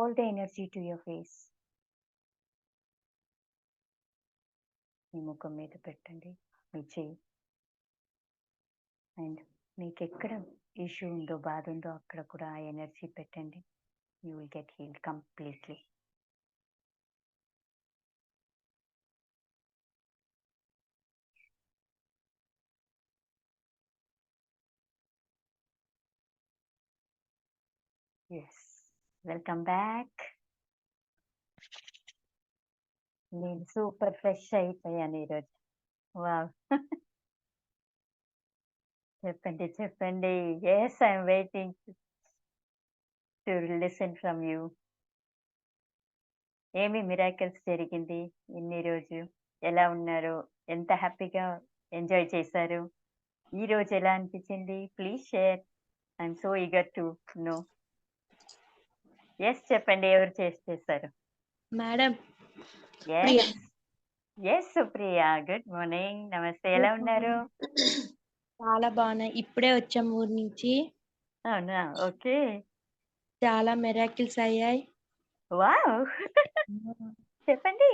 all the energy to your face. మీ ముఖం మీద పెట్టండి మీ చేయి అండ్ మీకు ఎక్కడ ఇష్యూ ఉందో బాధ ఉందో అక్కడ కూడా ఆ ఎనర్జీ పెట్టండి you will get heal completely Yes. Welcome back నేను సూపర్ ఫ్రెష్ అయిపోయాను ఈరోజు. వావ్ చెప్పండి చెప్పండి. Yes I'm waiting to listen from you ఏమి మిరాకిల్స్ జరిగింది ఇన్ని రోజు? ఎలా ఉన్నారు? ఎంత హ్యాపీగా ఎంజాయ్ చేశారు? ఈ రోజు ఎలా అనిపించింది? Please share I'm so eager to know yes చెప్పండి ఎవరు చేసి చేశారు madam. Yes Supriya. Good morning నమస్తే ఎలా ఉన్నారు? చాలా బాగున్నాయి ఇప్పుడే వచ్చాం ఊరి నుంచి. అవునా? ఓకే. చాలా మెరాకిల్స్ అయ్యాయి. వావ్. చెప్పండి.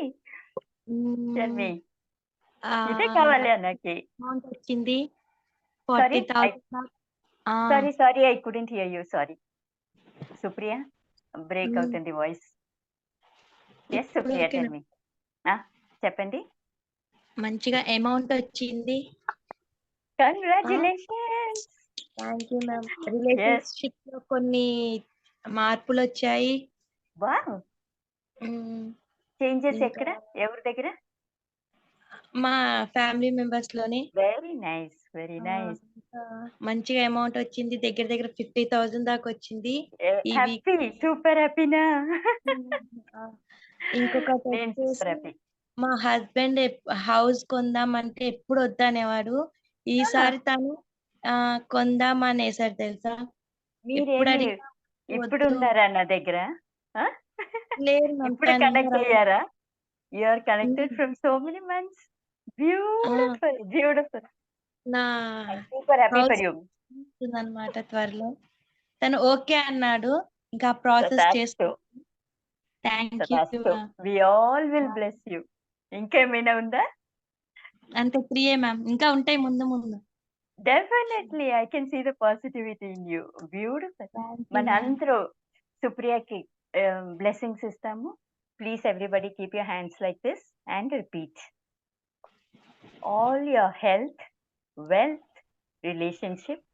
ఇదే కావాలి నాకు amount వచ్చింది. Forty thousand. Sorry sorry I couldn't hear you sorry Supriya? Break. అవుతుంది వాయిస్. ఎస్ ఇప్పుడు సుప్రియ ఓకేనా? టెల్ మీ చెప్పండి. మంచిగా అమౌంట్ వచ్చింది. కంగ్రాచులేషన్స్ థ్యాంక్ యూ మ్యామ్ రిలేషన్షిప్లో కొన్ని మార్పులు వచ్చాయి. వావ్. చేంజెస్ ఎక్కడ? ఎవరి దగ్గర? మా ఫ్యామిలీ మెంబర్స్లోని. వెరీ నైస్ వెరీ నైస్ మంచిగా అమౌంట్ వచ్చింది. దగ్గర దగ్గర ఫిఫ్టీ థౌసండ్ దాకా వచ్చింది. హ్యాపీ సూపర్ హ్యాపీనా హ్యాపీ మా హస్బెండ్ హౌస్ కొందామంటే ఎప్పుడు వద్దనేవాడు. ఈసారి తను కొందాం అనేసాడు తెలుసా? ఎప్పుడు. ఉన్నారా నా దగ్గర? ఇప్పుడు కనెక్ట్ అయ్యారా? You are connected. From so many months beautiful beautiful నా super happy House- for you అనమాట త్వరలో. తను ఓకే అన్నాడు. ఇంకా ప్రాసెస్ చేస్తూ thank you we all will bless you ఇంకేమైనా ఉందా? అంతే త్రీయే మ్యామ్. ఇంకా ఉంటాయి ముందు ముందు. Definitely I can see the positivity in you beautiful మన. అందరూ సుప్రియకి బ్లెస్సింగ్స్ ఇస్తాము. Please everybody keep your hands like this and repeat all your health Wealth relationship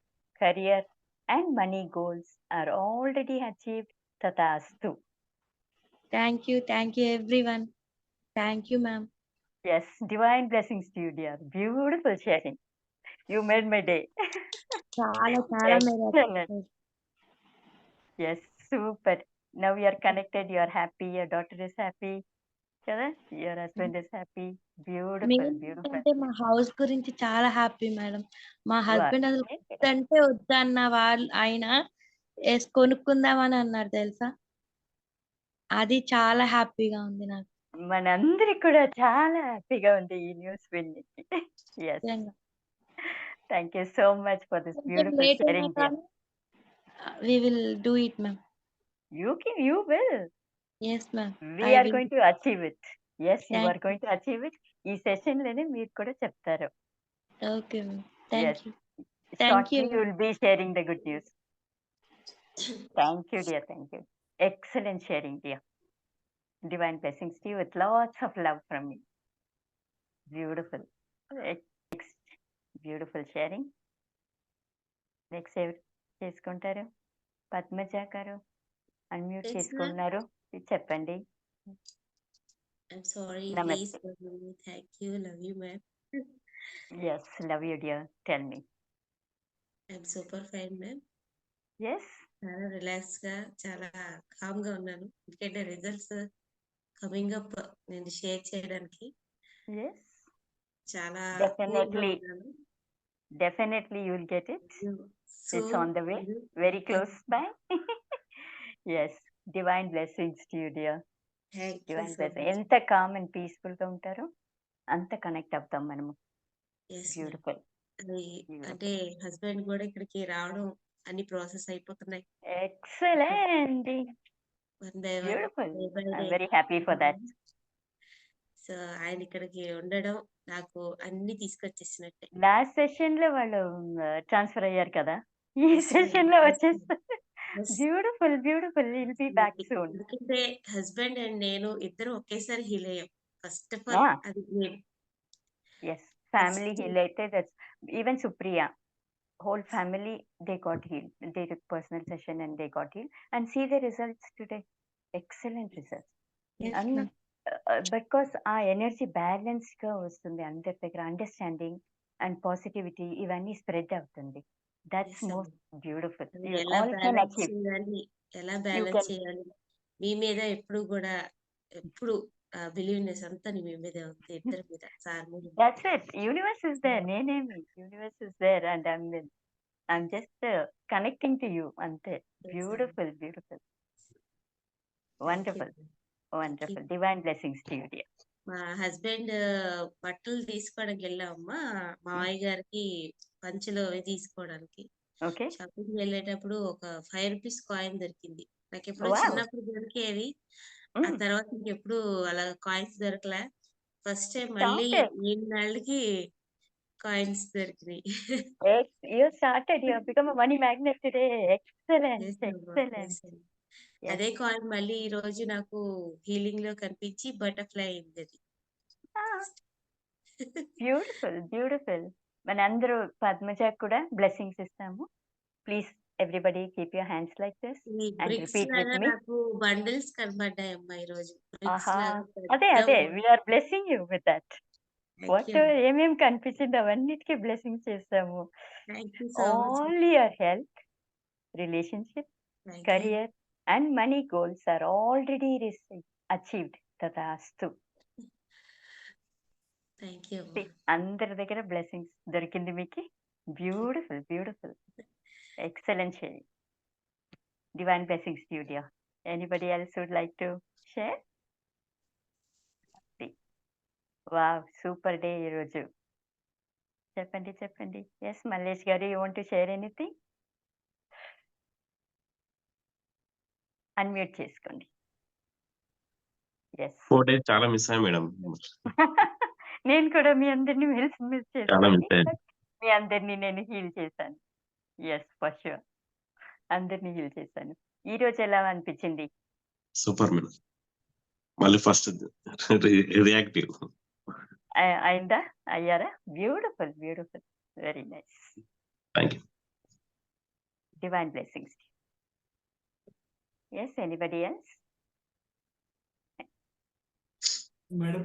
career and money goals are already achieved tatastu thank you thank you everyone thank you ma'am yes divine blessings to you dear beautiful sharing you made my day చాలా చాలా Excellent. yes super now you are connected you are happy your daughter is happy కదా husband is happy beautiful beautiful. అంటే మా house గురించి చాలా happy madam మా husband అసలు వద్దంటే వద్దన్న వాళ్ళు ఆయన కొనుక్కుందామని అన్నారు తెలుసా అది చాలా హ్యాపీగా ఉంది నాకు. మనందరికి కూడా చాలా హ్యాపీగా ఉంది ఈ న్యూస్ విని ఎస్ నిజంగా. Thank you so much for this beautiful sharing కానీ we will do it ma'am you can you will. Yes ma'am we I are will. going to achieve it yes you Thank are going to achieve it ఈ సెషన్లోనే మీరు కూడా చెప్తారు okay ma'am thank Yes. You Thank shortly you. you will be sharing the good news thank you dear thank you excellent sharing dear divine blessings to you with lots of love from me beautiful next beautiful sharing next ఎవరు చేసుకుంటారు పద్మజ గారు unmute Yes, ma'am. చేసుకున్నారు చెప్పండి I'm sorry, Namaste. please forgive me. Thank you. Love you, ma'am. Yes love you dear tell me I'm super fine, ma'am. Yes చాలా రిలాక్స్గా చాలా కామ్గా ఉన్నాను ఎందుకంటే రిజల్ట్స్ కమింగ్ అప్ నేను షేర్ చేయడానికి ఎస్ చాలా Definitely. definitely you will get it it's on the way blessings to you dear. Divine blessings ఎంత కామ్ అండ్ పీస్ఫుల్గా ఉంటారో. అంత కనెక్ట్ అవుతాం మనము. బ్యూటిఫుల్ అంటే హస్బెండ్ కూడా ఇక్కడికి రావడం అన్ని ప్రాసెస్ అయిపోతున్నాయి. Excellent beautiful very happy for that so ఆయన ఇక్కడికి ఉండడం నాకు అన్ని తీసుకొచ్చేసినట్టే. లాస్ట్ సెషన్లో వాళ్ళు ట్రాన్స్ఫర్ అయ్యారు కదా. ఈ. సెషన్లో వచ్చేస్తారు. Beautiful beautiful will be back soon ఎందుకంటే హస్బెండ్ అండ్ నేను ఇద్దరు ఒకేసారి హీల్ అయ్యాం. First of. ఆల్ అది నేను ఎస్ ఫ్యామిలీ హీల్ అయితే that's even Supriya whole family they got healed. They took personal session and they got healed. And see the results today. Excellent results. Yes, and ma'am. Because ఆ energy బ్యాలెన్స్డ్గా వస్తుంది అందరి దగ్గర understanding and positivity ఇవన్నీ spread అవుతుంది. That's Yes, most beautiful అది ఎలా all can balance achieve చేయాలి ఎలా can- బ్యాలెన్స్ చేయాలి? మీ మీద ఎప్పుడు కూడా ఎప్పుడు బిలీవ్నెస్ అంతా నీ మీ మీద ఉంది ఇద్దరి మీద సార్ మీద that's it universe is there నేనేమి? Universe is there and I'm I'm just connecting to you అంతే. Beautiful beautiful wonderful wonderful divine blessings to you dear మా హస్బెండ్ బట్టలు తీసుకోవడానికి వెళ్ళామమ్మా. మావయ్య గారికి పంచలో తీసుకోవడానికి. ఓకే. షాపింగ్ వెళ్ళేటప్పుడు ఒక ఫైవ్ రూపీస్ కాయిన్ దొరికింది. నాకు ఎప్పుడు Wow. చిన్నప్పుడు దొరికేవి. ఆ తర్వాత ఇంకెప్పుడు అలా కాయిన్స్ దొరకలే. ఫస్ట్ టైం మళ్ళీ Started. ఏళ్ళకి కాయిన్స్ దొరికినాయి. you started you have become a money magnet today excellent Yes, అమ్మా. excellent Yes, అమ్మా. అదే కాయిన్ మళ్ళీ ఈ రోజు నాకు హీలింగ్లో కనిపించి బటర్ఫ్లై అయింది అది బ్యూటిఫుల్ బ్యూటిఫుల్. మన అందరూ పద్మజ కూడా బ్లెస్సింగ్స్ ఇస్తాము. Please everybody keep your hands like this. నాకు బండిల్స్ కనబడ్డాయి అమ్మా ఈ రోజు. అదే అదే. We are blessing you with that what ఏమేమి కనిపించింది అవన్నిటికీ బ్లెస్సింగ్స్ చేస్తాము. Only your health relationship career and money goals are already received, achieved. తదాస్తు అందరి దగ్గర బ్లెస్సింగ్స్ దొరికింది మీకు. Beautiful beautiful excellent share divine blessings studio anybody else would like to share wow super day ఈరోజు. చెప్పండి చెప్పండి. ఎస్ మల్లేష్ గారు you want to share anything unmute చేసుకోండి. ఎస్ ఫోర్ డేస్ చాలా మిస్ అయ్యా మేడం. నేను కూడా మీ అందరినీ మిస్ మిస్ చేశాను. మీ అందరినీ నేను హీల్ చేశాను. ఎస్ ఫర్ షూర్ అందరినీ హీల్ చేశాను. ఈ రోజు ఎలా అనిపించింది? Super madam. మళ్ళీ ఫస్ట్ రియాక్టివ్ అయిందా? అయ్యారా? Beautiful beautiful very nice thank you divine blessings yes anybody else madam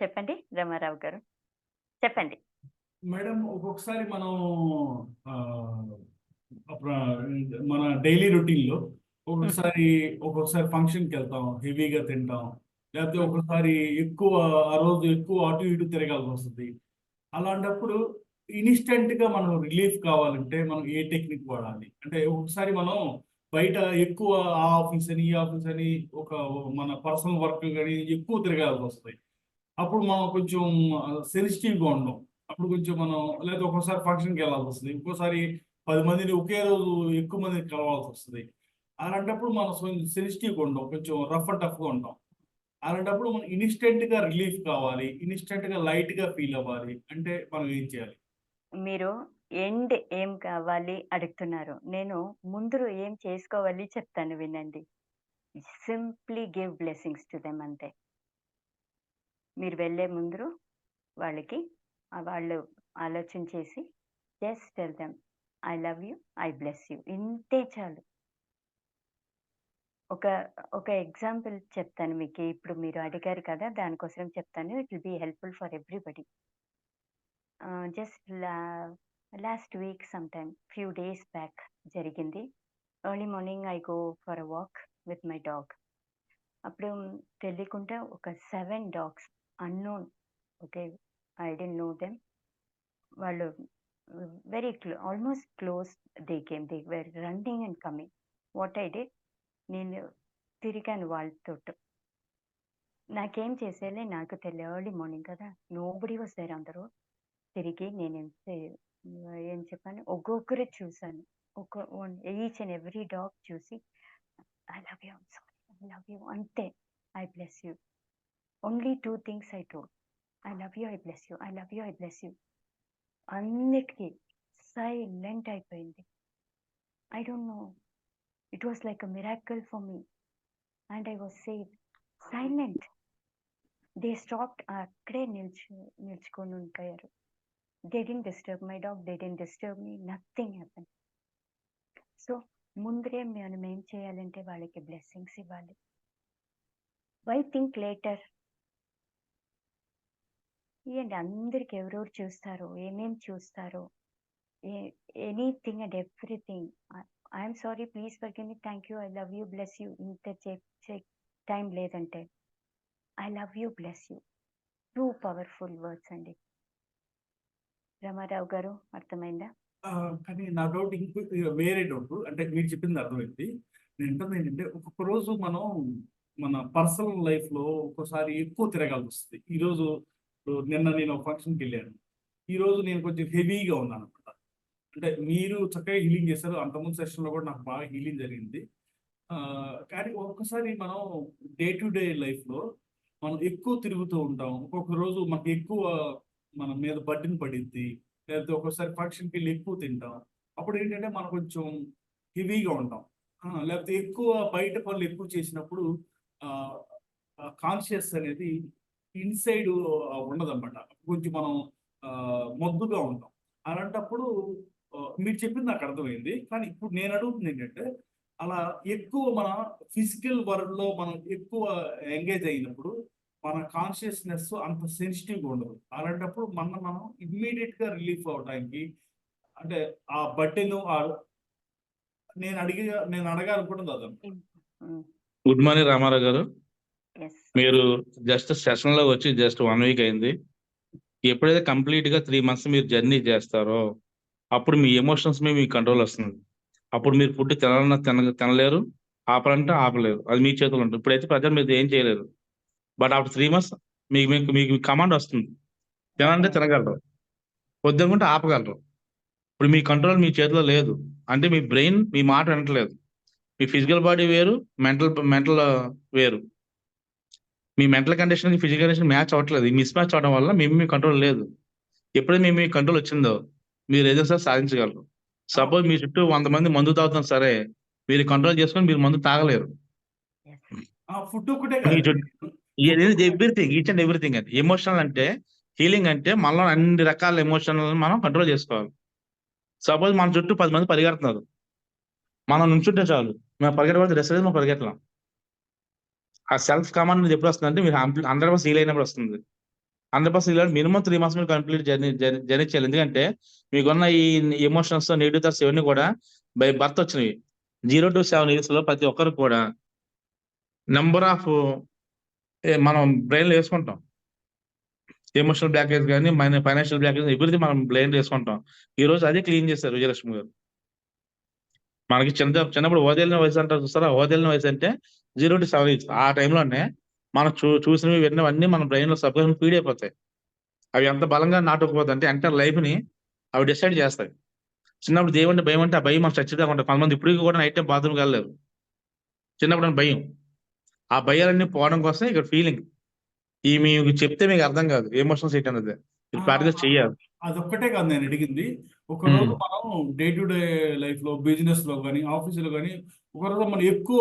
చెప్పండి రమారావు గారు. చెప్పండి. మేడం ఒక్కొక్కసారి మనం మన డైలీ రొటీన్లో ఒక్కొక్కసారి ఒక్కొక్కసారి ఫంక్షన్కి వెళ్తాం హెవీగా తింటాం లేకపోతే ఒక్కొక్కసారి ఎక్కువ ఆ రోజు ఎక్కువ అటు ఇటు తిరగాల్సి వస్తుంది. అలాంటప్పుడు ఇన్స్టెంట్గా మనం రిలీఫ్ కావాలంటే మనం ఏ టెక్నిక్ వాడాలి? అంటే ఒకసారి మనం బయట ఎక్కువ ఆ ఆఫీస్ అని ఈ ఆఫీస్ అని ఒక మన పర్సనల్ వర్క్ కానీ ఎక్కువ తిరగాల్సి వస్తాయి. అప్పుడు మనం కొంచెం సెన్సిటివ్గా ఉండం. అప్పుడు కొంచెం మనం లేదా ఒక్కోసారి ఫంక్షన్కి వెళ్ళాల్సి వస్తుంది. ఇంకోసారి పది మందిని ఒకే రోజు ఎక్కువ మందిని కలవాల్సి వస్తుంది. అలాంటప్పుడు మనం కొంచెం సెన్సిటివ్గా ఉండం. కొంచెం రఫ్ అండ్ టఫ్గా ఉంటాం అలాంటప్పుడు మనం ఇన్స్టెంట్గా రిలీఫ్ కావాలి. ఇన్స్టెంట్గా లైట్గా ఫీల్ అవ్వాలి. అంటే మనం ఏం చేయాలి? మీరు ఎండ్ ఏం కావాలి అడుగుతున్నారు. నేను ముందు ఏం చేసుకోవాలి చెప్తాను వినండి. Simply give blessings to them అంతే. మీరు వెళ్ళే ముందు వాళ్ళకి వాళ్ళు ఆలోచన చేసి just tell them I love you I bless you ఇంతే చాలు. ఒక ఒక ఎగ్జాంపుల్ చెప్తాను మీకు. ఇప్పుడు మీరు అడిగారు కదా దానికోసం చెప్తాను. It will be helpful for everybody just last week some time few days back జరిగింది. Early morning I go for a walk with my dog అప్పుడు తెలియకుండా ఒక seven dogs unknown okay I didn't know them వాళ్ళు very close almost close they came they were running and coming what I did నేను తిరిగాను వాళ్ళతో నాకేం చేసేలే నాకు తెలియ ఎర్లీ మార్నింగ్ కదా. నోబడి వాస్ అందరూ. తిరిగి నేను ఏం చెప్పాను ఒక్కొక్కరు చూశాను. ఒక ఈచ్ అండ్ ఎవ్రీ డాగ్ చూసి I love you sorry I love you అంతే I bless you. Only two things I told I love you I bless you I love you I bless you. అన్నిటికీ silent అయిపోయింది. I don't know. It was like a miracle for me. And I was save silent. They stopped. అక్కడే నిల్చు నిల్చుకొని ఉండిపోయారు. They didn't disturb my dog they didn't disturb me nothing happen so ముందరే మనం ఏం చేయాలంటే వాళ్ళకి బ్లెస్సింగ్స్ ఇవ్వాలి. వై థింక్ లేటర్ ఏంటి అందరికి ఎవరెవరు చూస్తారో ఏమేం చూస్తారో anything and everything I'm sorry please forgive me thank you I love you bless you ఇంత చే టైం లేదంటే. I love you bless you two powerful words అండి. రమారావు గారు అర్థమైందా? కానీ నా డౌట్ ఇంకో వేరే డౌట్. అంటే మీరు చెప్పింది అర్థమైంది. నేను ఏంటంటే ఒక్కొక్క రోజు మనం మన పర్సనల్ లైఫ్లో ఒక్కోసారి ఎక్కువ తిరగాల్సి వస్తుంది. ఈ రోజు ఇప్పుడు నిన్న నేను ఒక ఫంక్షన్కి వెళ్ళాను. ఈ రోజు నేను కొంచెం హెవీగా ఉన్నాను అనమాట అంటే మీరు చక్కగా హీలింగ్ చేశారు. అంతకుముందు సెషన్లో కూడా నాకు బాగా హీలింగ్ జరిగింది. కానీ ఒక్కసారి మనం డే టు డే లైఫ్లో మనం ఎక్కువ తిరుగుతూ ఉంటాం. ఒక్కొక్క రోజు మనకి ఎక్కువ మన మీద బడ్డీని పడిద్ది లేకపోతే ఒక్కోసారి ఫంక్షన్కి వెళ్ళి ఎక్కువ తింటాం. అప్పుడు ఏంటంటే మనం కొంచెం హెవీగా ఉంటాం. లేకపోతే ఎక్కువ బయట పనులు ఎక్కువ చేసినప్పుడు కాన్షియస్ అనేది ఇన్సైడ్ ఉండదన్నమాట. కొంచెం మనం మొద్దుగా ఉంటాం. అలాంటప్పుడు మీరు చెప్పింది నాకు అర్థమైంది. కానీ ఇప్పుడు నేను అడుగుతుంది ఏంటంటే అలా ఎక్కువ మన ఫిజికల్ వరల్డ్లో మనం ఎక్కువ ఎంగేజ్ అయినప్పుడు మన కాన్షియస్నెస్ అంత సెన్సిటివ్గా ఉండదు. అలాంటప్పుడు మన మనం ఇమ్మీడియట్గా రిలీఫ్ అవడానికి అంటే ఆ బట్టెను ఆ నేను అడిగి నేను అడగాలనుకుంటుంది అదండి గుడ్ మార్నింగ్ రామారావు గారు. మీరు జస్ట్ సెషన్లో వచ్చి జస్ట్ వన్ వీక్ అయింది. ఎప్పుడైతే కంప్లీట్గా త్రీ మంత్స్ మీరు జర్నీ చేస్తారో అప్పుడు మీ ఎమోషన్స్ మీద మీకు కంట్రోల్ వస్తుంది. అప్పుడు మీరు ఫుడ్ తినాలన్నా తిన తినలేరు. ఆపాలంటే ఆపలేరు. అది మీ చేతులు ఉంటుంది. ఇప్పుడైతే ప్రజలు మీరు ఏం చేయలేరు. బట్ ఆఫ్టర్ త్రీ మంత్స్ మీకు మీకు మీకు కమాండ్ వస్తుంది. తినాలంటే తినగలరు. వద్దనుకుంటే ఆపగలరు. ఇప్పుడు మీ కంట్రోల్ మీ చేతిలో లేదు. అంటే మీ బ్రెయిన్ మీ మాట వినట్లేదు. మీ ఫిజికల్ బాడీ వేరు మెంటల్ మెంటల్ వేరు. మీ mental condition physical condition match అవ్వట్లేదు. మిస్ మ్యాచ్ అవడం వల్ల మేము మీ కంట్రోల్ లేదు. ఎప్పుడైతే మీ మీ కంట్రోల్ వచ్చిందో మీరు ఏదో సార్ సాధించగలరు. సపోజ్ మీ చుట్టూ వంద మంది మందు తాగుతాం సరే మీరు కంట్రోల్ చేసుకొని మీరు మందు తాగలేరు. మీ ఎవ్రీథింగ్ ఈచ్ అండ్ ఎవ్రీథింగ్ అంటే ఎమోషనల్ అంటే హీలింగ్ అంటే మనలో అన్ని రకాల ఎమోషనల్ మనం కంట్రోల్ చేసుకోవాలి. సపోజ్ మన చుట్టూ పది మంది పరిగెడుతున్నారు. మనం నుంచుంటే చాలు మేము పరిగెట్టబడితే రెస్ట్ మనం పరిగెట్టలేం. ఆ సెల్ఫ్ కమాండ్ అనేది ఎప్పుడు వస్తుంది అంటే మీరు హండ్రెడ్ పర్సెంట్ హీల్ అయినప్పుడు వస్తుంది. Hundred percent heal minimum three months మీరు కంప్లీట్ జర్నీ జర్నీ చేయాలి. ఎందుకంటే మీకున్న ఈ ఎమోషన్స్ నెగిటివ్ థాట్స్ ఇవన్నీ కూడా బై బర్త్ వచ్చినవి. జీరో టు సెవెన్ ఇయర్స్లో ప్రతి ఒక్కరు కూడా నెంబర్ ఆఫ్ మనం బ్రెయిన్ వేసుకుంటాం. ఎమోషనల్ బ్లాకేజ్ కానీ మన ఫైనాన్షియల్ బ్లాకేజ్ ఎవ్రీథింగ్ మనం బ్లైండ్ వేసుకుంటాం. ఈ రోజు అదే క్లీన్ చేశారు విజయలక్ష్మి గారు. మనకి చిన్న చిన్నప్పుడు ఓదేలిన వయసు అంటారు చూస్తారా? ఓదేలిన వయసు అంటే జీరో టు సెవెన్ ఇయర్స్ ఆ టైంలోనే మనం చూ చూసినవి విన్నవన్నీ మన బ్రెయిన్లో ఫీడ్ అయిపోతాయి. అవి ఎంత బలంగా నాటుకుపోతాయి అంటే ఎంటర్ లైఫ్ని అవి డిసైడ్ చేస్తాయి. చిన్నప్పుడు దేవుంటే భయం అంటే ఆ భయం మనం చచ్చిదాకా ఉంటాం కొంతమంది ఇప్పటికీ కూడా నైట్ టైం బాత్రూమ్కి వెళ్ళలేదు చిన్నప్పుడు భయం. ఆ భయాలన్నీ పోవడం కోసం ఇక్కడ ఫీలింగ్ ఈ మీకు చెప్తే మీకు అర్థం కాదు. ఎమోషనల్ సీట్ అనేది ప్రాక్టీస్ చెయ్యాలి. అదొక్కటే కాదు నేను అడిగింది. ఒక Hmm. రోజు మనం డే టు డే లైఫ్లో బిజినెస్లో కానీ ఆఫీస్లో కానీ ఒక రోజు మనం ఎక్కువ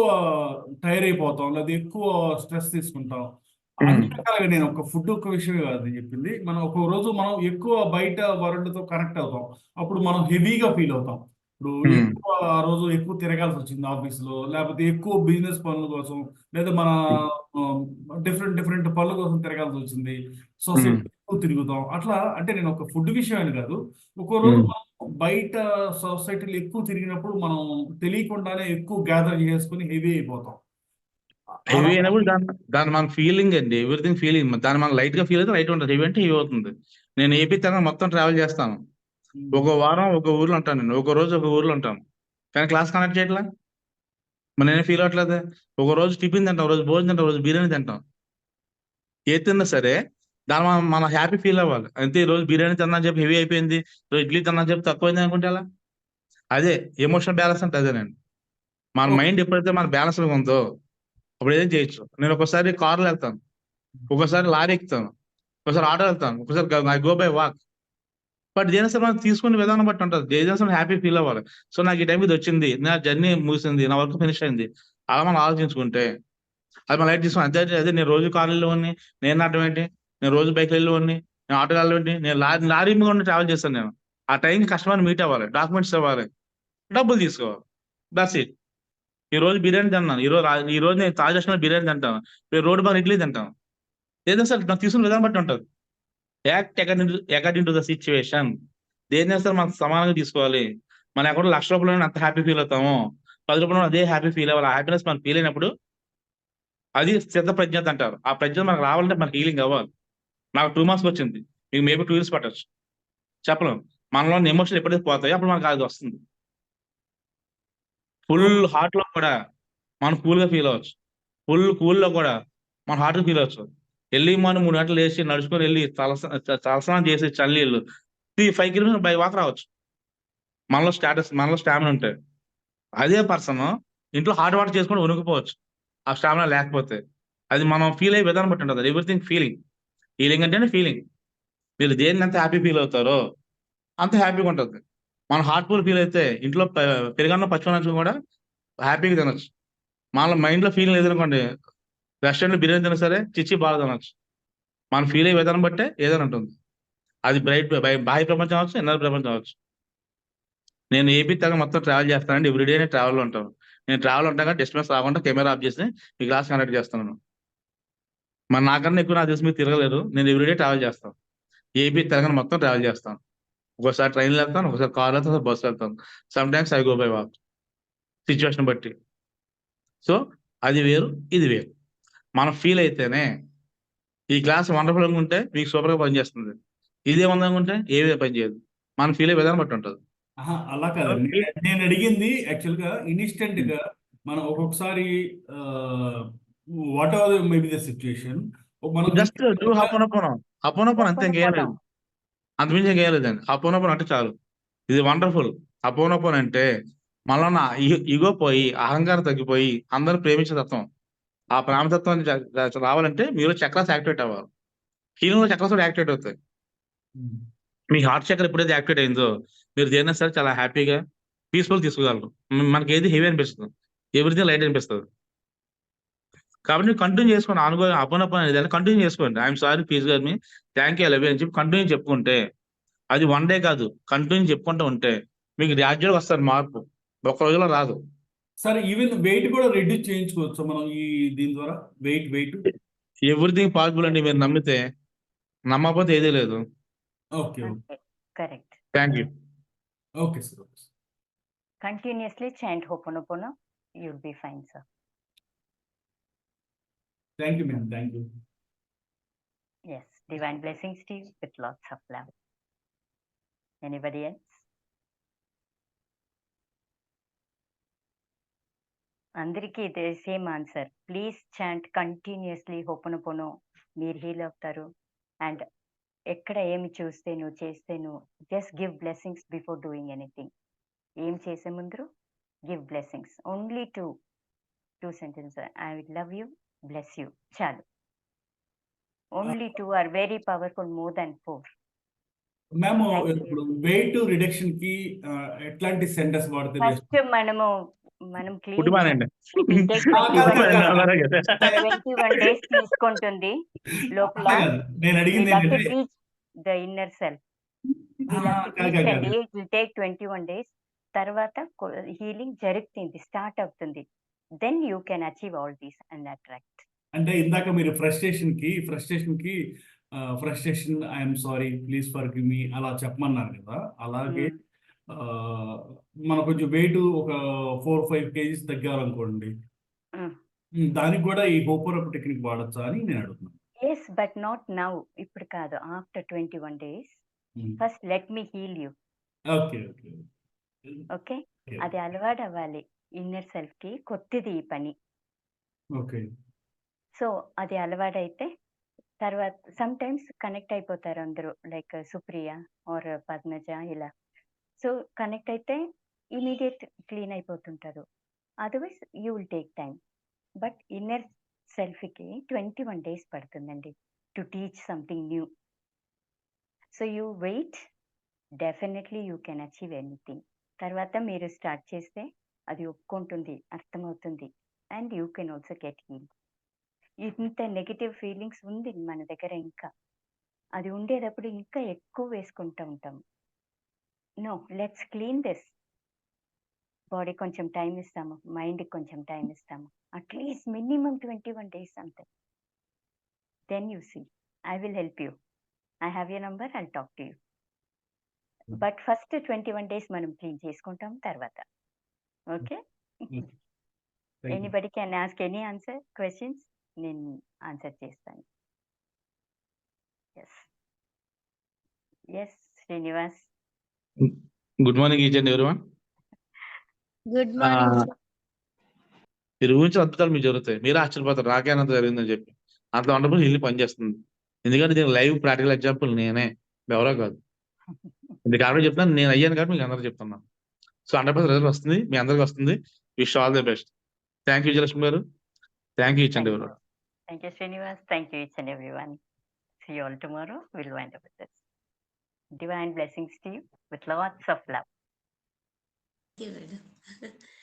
టైర్ అయిపోతాం లేదా ఎక్కువ స్ట్రెస్ తీసుకుంటాం. అన్ని రకాలుగా నేను ఒక ఫుడ్ ఒక్క విషయమే కాదు చెప్పింది. మనం ఒక రోజు మనం ఎక్కువ బయట వరల్డ్తో కనెక్ట్ అవుతాం. అప్పుడు మనం హెవీగా ఫీల్ అవుతాం. ఇప్పుడు. ఎక్కువ ఆ రోజు ఎక్కువ తిరగాల్సి వచ్చింది ఆఫీస్లో లేకపోతే ఎక్కువ బిజినెస్ పనుల కోసం లేదా మన డిఫరెంట్ డిఫరెంట్ పనుల కోసం తిరగాల్సి వచ్చింది. సొసైటీ ఎక్కువ తిరుగుతాం. అట్లా అంటే నేను ఒక ఫుడ్ విషయం అని కాదు. ఒక రోజు. మనం బయట సొసైటీలో ఎక్కువ తిరిగినప్పుడు మనం తెలియకుండానే ఎక్కువ గ్యాదర్ చేసుకుని హెవీ అయిపోతాం. హెవీ అయినప్పుడు దాని దాని మన ఫీలింగ్ అండి. ఎవ్రీథింగ్ ఫీలింగ్ దాన్ని మనం లైట్గా ఫీల్ అయితే లైట్ ఉంటుంది. హెవీ అంటే హెవీ అవుతుంది. నేను ఏపీ తెలంగాణ మొత్తం ట్రావెల్ చేస్తాను. ఒక వారం ఒక ఊర్లో ఉంటాను నేను. ఒక రోజు ఒక ఊర్లో ఉంటాను కానీ క్లాస్ కనెక్ట్ చేయట్లా? మరి నేను ఫీల్ అవ్వట్లేదు ఒక రోజు టిఫిన్ తింటాం ఒక రోజు భోజనం తింటాం రోజు బిర్యానీ తింటాం. ఏ తిన్నా సరే దాని మనం మనం హ్యాపీ ఫీల్ అవ్వాలి. అంతే ఈ రోజు బిర్యానీ తిన్నా చెప్పి హెవీ అయిపోయింది రోజు ఇడ్లీ తిన్నా చెప్పి తక్కువైంది అనుకుంటే అలా అదే ఎమోషనల్ బ్యాలెన్స్ అంటే అదేనండి మన ఓకే. మైండ్ ఎప్పుడైతే మన బ్యాలెన్స్ ఉందో అప్పుడు ఏదైనా చేయొచ్చు. నేను ఒకసారి కార్లో వెళ్తాను. ఒకసారి లారీ ఎక్కుతాను. ఒకసారి ఆటో వెళ్తాను. ఒకసారి I go by walk but దేని మనం తీసుకునే విధానం బట్టి ఉంటుంది. దేనిసం హ్యాపీ ఫీల్ అవ్వాలి. సో నాకు ఈ టైం ఇది వచ్చింది. నా జర్నీ ముగిసింది. నా వర్క్ ఫినిష్ అయింది. అలా మనం ఆలోచించుకుంటే అది మనం లైట్ తీసుకుని అదే అదే నేను రోజు కాలేజీలో ఉన్ని నేను నాటం ఏంటి? నేను రోజు బైక్ వెళ్ళి ఉన్ని నేను ఆటో వెళ్ళి నేను లారీ లారీ మీద ఉండి ట్రావెల్ చేస్తాను నేను. ఆ టైంకి కస్టమర్ మీట్ అవ్వాలి. డాక్యుమెంట్స్ ఇవ్వాలి. డబ్బులు తీసుకోవాలి. దట్స్ ఇట్ ఈ రోజు బిర్యానీ తిన్నాను ఈ రోజు ఈ రోజు నేను తాజ్ బిర్యానీ తింటాను. రేపు రోడ్డు బాగా ఇడ్లీ తింటాను ఏదైనా సరే నాకు తీసుకున్న విధానం బట్టి ఉంటుంది. Act according to the situation దేని సరే మనం సమానంగా తీసుకోవాలి. మనం ఎక్కడ లక్ష రూపాయలు అంత హ్యాపీ ఫీల్ అవుతామో. పది రూపాయలు అదే హ్యాపీ ఫీల్ అవ్వాలి. ఆ హ్యాపీనెస్ మనం ఫీల్ అయినప్పుడు అది సిద్ధ ప్రజ్ఞత అంటారు. ఆ ప్రజ్ఞత మనకు రావాలంటే మనకి హీలింగ్ అవ్వాలి. నాకు టూ మంత్స్ వచ్చింది. మీకు మేబీ టూ ఇయర్స్ పట్టచ్చు. చెప్పలేం. మనలో ఎమోషన్ ఎప్పుడైతే పోతాయో. అప్పుడు మనకు అది వస్తుంది. ఫుల్ హార్ట్లో కూడా మనం కూల్గా ఫీల్ అవ్వచ్చు. ఫుల్ కూల్లో కూడా మన హార్ట్ ఫీల్ అవ్వచ్చు. వెళ్ళి మనం మూడు గంటలు వేసి నడుచుకొని వెళ్ళి తలస- త- తలస్నానం చేసి చల్లీళ్ళు three five kilometre by walk రావచ్చు. మనలో స్టాటస్ మనలో స్టామినా ఉంటాయి. అదే పర్సన్ ఇంట్లో హార్డ్ వాటర్ చేసుకొని వణుకుపోవచ్చు. ఆ స్టామినా లేకపోతే. అది మనం ఫీల్ అయ్యే విధానం బట్టి ఉంటుంది. Everything feeling. ఫీలింగ్ అంటేనే ఫీలింగ్. మీరు దేన్ని ఎంత హ్యాపీ ఫీల్ అవుతారో అంత హ్యాపీగా ఉంటుంది. మనం హార్ట్ ఫుల్ ఫీల్ అయితే ఇంట్లో పె- పెరుగన్నం కూడా హ్యాపీగా తినచ్చు. మన మైండ్లో ఫీలింగ్ లేదనుకోండి రెస్టారెంట్ బిర్యానీ తిన్నా సరే చిచ్చి బాగా తినొచ్చు. మనం ఫీల్ అయ్యే విధానం బట్టే ఏదైనా ఉంటుంది. అది బ్రైట్ బాహ్య ప్రపంచం అవచ్చు ఇన్నర్ ప్రపంచం అవచ్చు నేను ఏపీ తగ్గ మొత్తం ట్రావెల్ చేస్తానండి. ఎవ్రీడే నేను ట్రావెల్ ఉంటాను. నేను ట్రావెల్ ఉంటాగా డిస్టర్బెన్స్ రాకుండా కెమెరా ఆఫ్ చేసి మీ క్లాస్ కండక్ట్ చేస్తున్నాను. మరి నాకన్నా ఎక్కువ నాకు తెలిసి మీరు తిరగలేరు. నేను ఎవ్రీడే ట్రావెల్ చేస్తాను. ఏపీ తెలంగాణ మొత్తం ట్రావెల్ చేస్తాను. ఒకసారి ట్రైన్లో వెళ్తాను ఒకసారి కార్లో వెళ్తాను బస్సు వెళ్తాను. Sometimes I go by walk situation బట్టి. సో అది వేరు ఇది వేరు. మనం ఫీల్ అయితేనే ఈ క్లాస్ వండర్ఫుల్ ఉంటే మీకు సూపర్గా పనిచేస్తుంది ఇదే ఉందని ఉంటే ఏవే పని చేయదు. మనం ఫీల్ అయ్యే విధానం బట్టి ఉంటుంది. అలా Okay. నేను- అడిగింది యాక్చువల్గా ఇన్స్టెంట్గా మనం ఒక్కొక్కసారి what are maybe the situation మనం జస్ట్ డూ హపోనపోనం హపోనపోనం అంతే ఇంకేం లేదు. అంతమించి ఇంకేం లేదండి. హపోనపోనం అంటే చాలు. ఇది వండర్ఫుల్ హపోనపోన్ అంటే మనలో ఇగో పోయి అహంకారం తగ్గిపోయి అందరూ ప్రేమించే తత్వం. ఆ జ- రావాలంటే మీరు చక్రాస్ యాక్టివేట్ అవ్వాలి. హీలింగ్లో చక్రాస్ కూడా యాక్టివేట్ అవుతాయి. మీ హార్ట్ చక్ర ఎప్పుడైతే యాక్టివేట్ అయిందో మీరు దేనినా సరే చాలా హ్యాపీగా పీస్ఫుల్ తీసుకోగలరు మనకి ఏది హెవీ అనిపిస్తుంది. ఎవ్రీథింగ్ లైట్ అనిపిస్తుంది. కాబట్టి కంటిన్యూ చేసుకోండి. అనుకో అపనపన అనేది కంటిన్యూ చేసుకోండి. ఐఎమ్ సారీ ప్లీజ్ గారు మీ థ్యాంక్ యూ లవ్ అని చెప్పి కంటిన్యూ చెప్పుకుంటే అది వన్ డే కాదు. కంటిన్యూ చెప్పుకుంటూ ఉంటే మీకు గ్రాడ్యువల్ వస్తుంది మార్పు. ఒక్క రోజులో రాదు. సరే ఈవెన్ వెయిట్ కూడా రెడ్యూస్ చేయించుకోవచ్చు. మనం ఈ దీని ద్వారా వెయిట్ వెయిట్ ఎవ్రీథింగ్ పాసిబుల్ అండి మీరు నమ్మితే? నమ్మకపోతే ఏదీ లేదు. Okay correct thank you okay sir okay sir continuously chant ho'oponopono you'll be fine sir thank you ma'am thank you Yes, divine blessings to you with lots of love. Anybody else? అందరికీ ఇదే same answer. Please chant continuously ho'oponopono మీరు heal అవుతారు. And ఎక్కడ ఏమి చూస్తే నువ్వు చేస్తే నువ్వు just give blessings before doing anything. ఏం చేసే ముందు? Give blessings. Only two two sentence. I love you bless you. చాలు. Only two are very powerful more than four. Ma'am. ఇప్పుడు వెయిట్ రిడక్షన్కి ఎట్లాంటి సెంటెన్స్ వాడితే best? ఫస్ట్ మనము మనం వన్ డేస్ తీసుకుంటుంది లోపల. నేను అడిగింది the inner self take twenty one days తర్వాత హీలింగ్ జరుగుతుంది స్టార్ట్ అవుతుంది. Then you can achieve all these and attract అంటే ఇందాక మీరు ఫ్రస్ట్రేషన్కి ఫ్రస్ట్రేషన్కి frustration I'm sorry please forgive me అలా చెప్పమన్నారు కదా. అలాగే మన కొంచెం వెయిట్ ఒక ఫోర్ ఫైవ్ కేజీస్ తగ్గాలనుకోండి. దానికి కూడా ఈ హోపర్ అప్ టెక్నిక్ వాడచ్చా అని నేను అడుగుతున్నాను ఎస్ బట్ నాట్ నౌ ఇప్పుడు కాదు. After twenty one days first let me heal you okay okay okay. అది అలవాటు అవ్వాలి ఇన్నర్ సెల్ఫ్కి కొత్తది ఈ పని. ఓకే. సో అది అలవాటైతే తర్వాత సమ్ టైమ్స్ కనెక్ట్ అయిపోతారు అందరూ లైక్ సుప్రియ ఆర్ పద్మజ ఇలా. సో కనెక్ట్ అయితే immediate clean అయిపోతుంటారు otherwise you will take time but inner సెల్ఫ్కి twenty one days పడుతుందండి to teach something new. So you wait. Definitely you can achieve anything. తర్వాత మీరు start చేస్తే అది ఒప్పుకుంటుంది అర్థమవుతుంది. And you can also get heal ఇంత negative feelings ఉంది మన దగ్గర ఇంకా. అది ఉండేటప్పుడు ఇంకా ఎక్కువ వేసుకుంటూ ఉంటాం. No let's clean this body కొంచెం టైం ఇస్తాము. మైండ్కి కొంచెం టైం ఇస్తాము. At least minimum twenty one days అంతే. Then you see I will help you I have you number I talk to you but first twenty one days మనం clean చేసుకుంటాం తర్వాత. Okay. Anybody can ask any answer questions నేను answer చేస్తాను. Yes yes Srinivas good morning each and every one good morning. మీరు ఊహించిన అద్భుతాలు మీకు జరుగుతాయి. మీరు ఆశ్చర్యపోతారు. నాకే అనంత జరిగిందని చెప్పి. అంత వండర్ఫుల్ హీల్ పనిచేస్తుంది ఎందుకంటే దీని లైవ్ ప్రాక్టికల్ ఎగ్జాంపుల్ నేనే. ఎవరో కాదు. ఇది కాబట్టి చెప్తున్నాను. నేను అయ్యాను కాబట్టి మీకు అందరూ చెప్తున్నాను. సో హండ్రెడ్ పర్సెంట్ రిజల్ట్ వస్తుంది. మీ అందరికి వస్తుంది. Wish all the best. Thank you Vijayalakshmi garu. Thank you each and every Thank you, Srinivas. Thank you, each and everyone. See you all tomorrow. We'll wind up with this. Divine blessings to you with lots of love. Thank you.